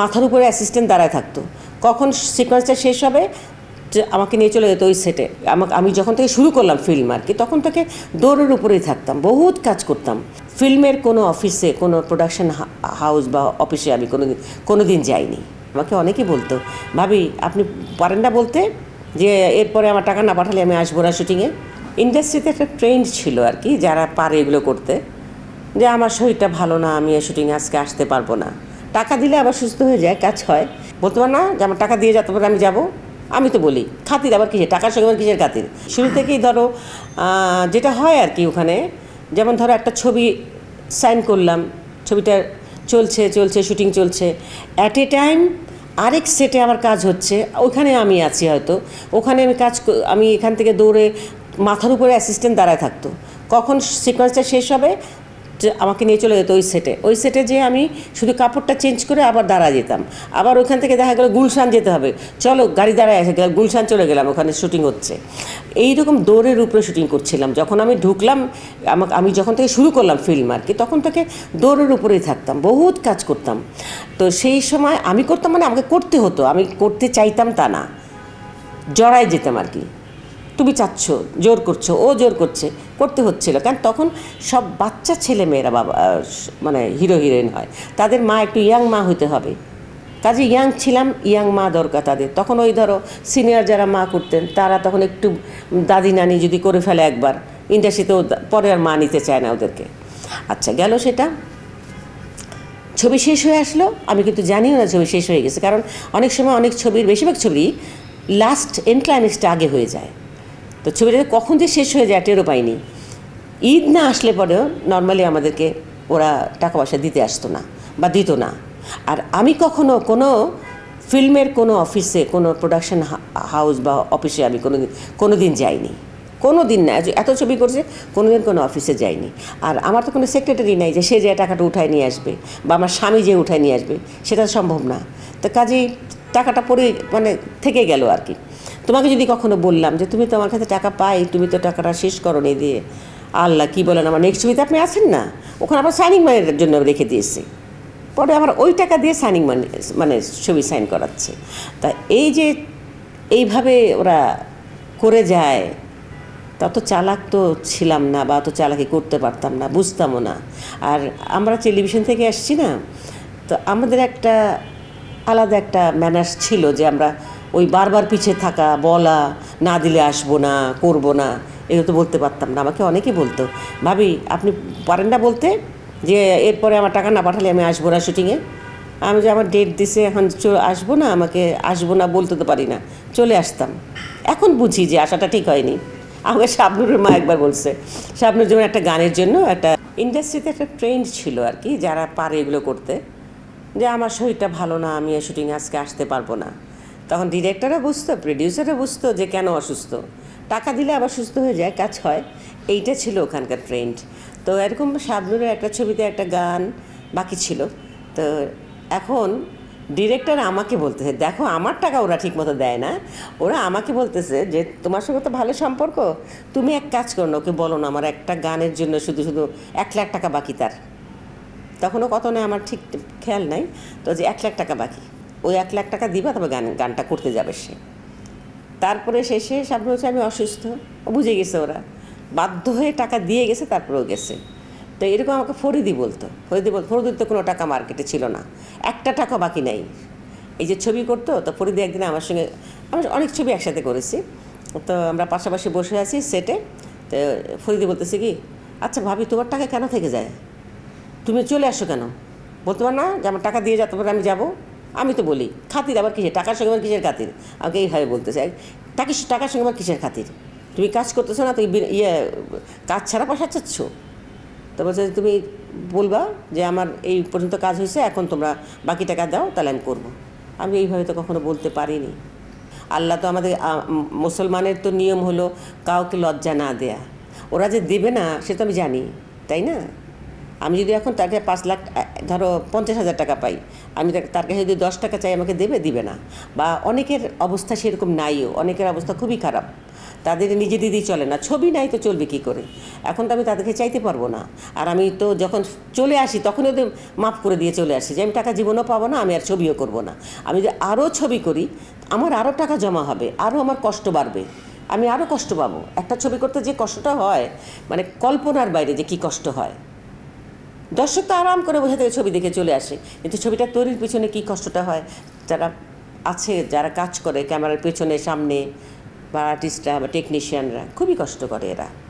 মাথার উপরে অ্যাসিস্ট্যান্ট দাঁড়ায় থাকতো। কখন সিকোয়েন্সটা শেষ হবে আমাকে নিয়ে চলে যেত ওই সেটে আমাকে, আমি যখন থেকে শুরু করলাম ফিল্ম আর কি, তখন থেকে দৌড়ের উপরেই থাকতাম, বহুত কাজ করতাম। ফিল্মের কোনো অফিসে কোনো প্রোডাকশন হাউস বা অফিসে আমি কোনো কোনো দিন যাইনি। আমাকে অনেকেই বলতো, ভাবি, আপনি পারেন না বলতে যে এরপরে আমার টাকা না পাঠালে আমি আসব না শুটিংয়ে ইন্ডাস্ট্রিতে একটা ট্রেন্ড ছিল আর কি, যারা পারে এগুলো করতে, যে আমার শরীরটা ভালো না, আমি শুটিংয়ে আজকে আসতে পারব না। টাকা দিলে আবার সুস্থ হয়ে যায়, কাজ হয়। বলতে পার না যে আমার টাকা দিয়ে যাতে পারে আমি যাব? আমি তো বলি, খাতির আবার কিসের? টাকার সঙ্গে আবার কিসের খাতির? শুরু থেকেই ধরো যেটা হয় আর কি ওখানে, যেমন ধরো একটা ছবি সাইন করলাম, ছবিটা চলছে চলছে শুটিং চলছে। অ্যাট এ টাইম আরেক সেটে আমার কাজ হচ্ছে ওখানে আমি আছি হয়তো। ওখানে আমি কাজ আমি এখান থেকে দৌড়ে মাথার উপরে অ্যাসিস্ট্যান্ট দাঁড়ায় থাকতো। কখন সিকোয়েন্সটা শেষ হবে? আমাকে নিয়ে চলে যেত ওই সেটে ওই সেটে যে আমি শুধু কাপড়টা চেঞ্জ করে আবার দাঁড়া যেতাম। আবার ওইখান থেকে দেখা গেলো গুলশান যেতে হবে। চলো গাড়ি দাঁড়ায় এসে গেল গুলশান চলে গেলাম, ওখানে শুটিং হচ্ছে। এই রকম দৌড়ের উপরে শুটিং করছিলাম। যখন আমি ঢুকলাম, আমাকে, আমি যখন থেকে শুরু করলাম ফিল্ম আর কি, তখন থেকে দৌড়ের উপরেই থাকতাম, বহুত কাজ করতাম। তো সেই সময় আমি করতাম মানে আমাকে করতে হতো, আমি করতে চাইতাম তা না। জড়ায় যেতাম আর কি। তুমি চাচ্ছ, জোর করছ, ও জোর করছে, করতে হচ্ছিল। কারণ তখন সব বাচ্চা ছেলে মেয়েরা বাবা মানে হিরো, হিরোইন হয়। তাদের মা একটু ইয়াং মা হতে হবে। কাজে ইয়াং ছিলাম, ইয়াং মা দরকার তাদের। তখন ওই ধরো সিনিয়র যারা মা করতেন, তারা তখন একটু দাদি, নানি যদি করে ফেলে একবার ইন্ডাস্ট্রিতেও পরে আর মা নিতে চায় না ওদেরকে। আচ্ছা গেল সেটা। ছবি শেষ হয়ে আসলো। আমি কিন্তু জানিও না ছবি শেষ হয়ে গেছে, কারণ অনেক সময় অনেক ছবির, বেশিরভাগ ছবি লাস্ট এন্ড আগে হয়ে যায়। তো ছবিটা কখন যে শেষ হয়ে যায়, টেরও পাইনি। ঈদ না আসলে পরেও নর্মালি আমাদেরকে ওরা টাকা পয়সা দিতে আসতো না বা দিত না। আর আমি কখনো কোনো ফিল্মের কোনো অফিসে, কোনো প্রোডাকশন হাউস বা অফিসে আমি কোনো কোনো দিন যাইনি। কোনো দিন না, এত ছবি করছে কোনো দিন কোনো অফিসে যাইনি। আর আমার তো কোনো সেক্রেটারি নাই যে সে যে টাকাটা উঠায় নিয়ে আসবে বা আমার স্বামী যে উঠায় নিয়ে আসবে, সেটা সম্ভব না। তো কাজেই টাকাটা পরে মানে থেকে গেল আর কি। তোমাকে যদি কখনো বললাম যে তুমি তো আমার কাছে টাকা পাই, তুমি তো টাকাটা শেষ করো নি দিয়ে। আল্লাহ, কী বলেন আমার নেক্সট ছবিতে আপনি আছেন না? ওখানে আবার সাইনিং মানির জন্য রেখে দিয়েছি। পরে আমার ওই টাকা দিয়ে সাইনিং মানি মানে ছবি সাইন করাচ্ছে। তা এই যে এইভাবে ওরা করে যায় তত চালাক তো ছিলাম না বা অত চালাকি করতে পারতাম না, বুঝতামও না। আর আমরা টেলিভিশন থেকে আসছি না, তো আমাদের একটা আলাদা একটা ম্যানার্স ছিল যে আমরা ওই বারবার পিছিয়ে থাকা, বলা, না দিলে আসব না, করব না, এগুলো তো বলতে পারতাম না, আমাকে অনেকেই বলতো। ভাবি, আপনি পারেন না বলতে যে এরপরে আমার টাকা না পাঠালে আমি আসব না শুটিংয়ে আমি যে আমার ডেট দিছে, এখন আসব না, আমাকে আসব না বলতে তো পারি না। চলে আসতাম। এখন বুঝি যে আসাটা ঠিক হয়নি। আমাকে শাবনুরের মা একবার বলছে, শাবনুর, যেমন একটা গানের জন্য একটা ইন্ডাস্ট্রিতে একটা ট্রেন্ড ছিল আর কি, যারা পারে এগুলো করতে, যে আমার শরীরটা ভালো না, আমি শুটিংয়ে আজকে আসতে পারব না। তখন ডিরেক্টররা বুঝতো প্রডিউসাররা বুঝতো যে কেন অসুস্থ। টাকা দিলে আবার সুস্থ হয়ে যায়, কাজ হয়। এইটা ছিল ওখানকার ট্রেন্ড তো এরকম শাবনুরের একটা ছবিতে একটা গান বাকি ছিল। তো এখন ডিরেক্টর আমাকে বলতেছে, দেখো, আমার টাকা ওরা ঠিকমতো দেয় না। ওরা আমাকে বলতেছে যে, তোমার সঙ্গে তো ভালো সম্পর্ক। তুমি এক কাজ করো ওকে বলো না, আমার একটা গানের জন্য শুধু শুধু এক লাখ টাকা বাকি তার। তখনও কত নেয় আমার ঠিক খেয়াল নাই। তো যে এক লাখ টাকা বাকি। ওই এক লাখ টাকা দিবা, তবে গান গানটা করতে যাবে সে। তারপরে শেষে সামনে হচ্ছে আমি অসুস্থ। বুঝে গেছে ওরা। বাধ্য হয়ে টাকা দিয়ে গেছে, তারপরেও গেছে। তো এরকম আমাকে ফরিদি বলতো। ফরিদি বলতো, ফরিদির তো কোনো টাকা মার্কেটে ছিল না। একটা টাকা বাকি নাই। এই যে ছবি করতো, তো ফরিদি একদিন আমার সঙ্গে আমি অনেক ছবি একসাথে করেছি। তো আমরা পাশাপাশি বসে আছি সেটে। তো ফরিদি বলতেছে কি আচ্ছা ভাবি, তোমার টাকা কেন থেকে যায়? তুমি চলে আসো কেন? বলতে, না যে আমার টাকা দিয়ে যাতে পারে আমি যাব। আমি তো বলি, খাতির আবার কিসের? টাকার সঙ্গে আবার কিসের খাতির? আমাকে এইভাবে বলতেছে। টাকা টাকার সঙ্গে আবার কিসের খাতির? তুমি কাজ করতেছো না, তুমি ইয়ে কাজ ছাড়া পয়সা চাচ্ছ তো বলছে, তুমি বলবা যে আমার এই পর্যন্ত কাজ হয়েছে, এখন তোমরা বাকি টাকা দাও, তাহলে আমি করব। আমি এইভাবে তো কখনো বলতে পারিনি। আল্লাহ তো আমাদের মুসলমানের তো নিয়ম হলো কাউকে লজ্জা না দেয়া। ওরা যে দেবে না, সে তো আমি জানি, তাই না? আমি যদি এখন তার কাছে পাঁচ লাখ ধরো পঞ্চাশ হাজার টাকা পাই, আমি তার কাছে যদি দশ টাকা চাই, আমাকে দেবে? দিবে না। বা অনেকের অবস্থা সেরকম নাইও, অনেকের অবস্থা খুবই খারাপ। তাদের নিজে দিদি চলে না, ছবি নাই তো চলবে কী করে? এখন তো আমি তাদেরকে চাইতে পারব না। আর আমি তো যখন চলে আসি তখন ওদের মাফ করে দিয়ে চলে আসি যে, আমি টাকা জীবনও পাবো না, আমি আর ছবিও করব না। আমি যদি আরও ছবি করি, আমার আরও টাকা জমা হবে, আরও আমার কষ্ট বাড়বে। আমি আরও কষ্ট পাবো। একটা ছবি করতে যে কষ্টটা হয় মানে কল্পনার বাইরে যে কী কষ্ট হয়। দর্শক তো আরাম করে বোঝাতে থেকে ছবি দেখে চলে আসে। কিন্তু ছবিটা তৈরির পিছনে কী কষ্টটা হয়? যারা আছে, যারা কাজ করে, ক্যামেরার পেছনে, সামনে, বা আর্টিস্টরা বা টেকনিশিয়ানরা খুবই কষ্ট করে এরা।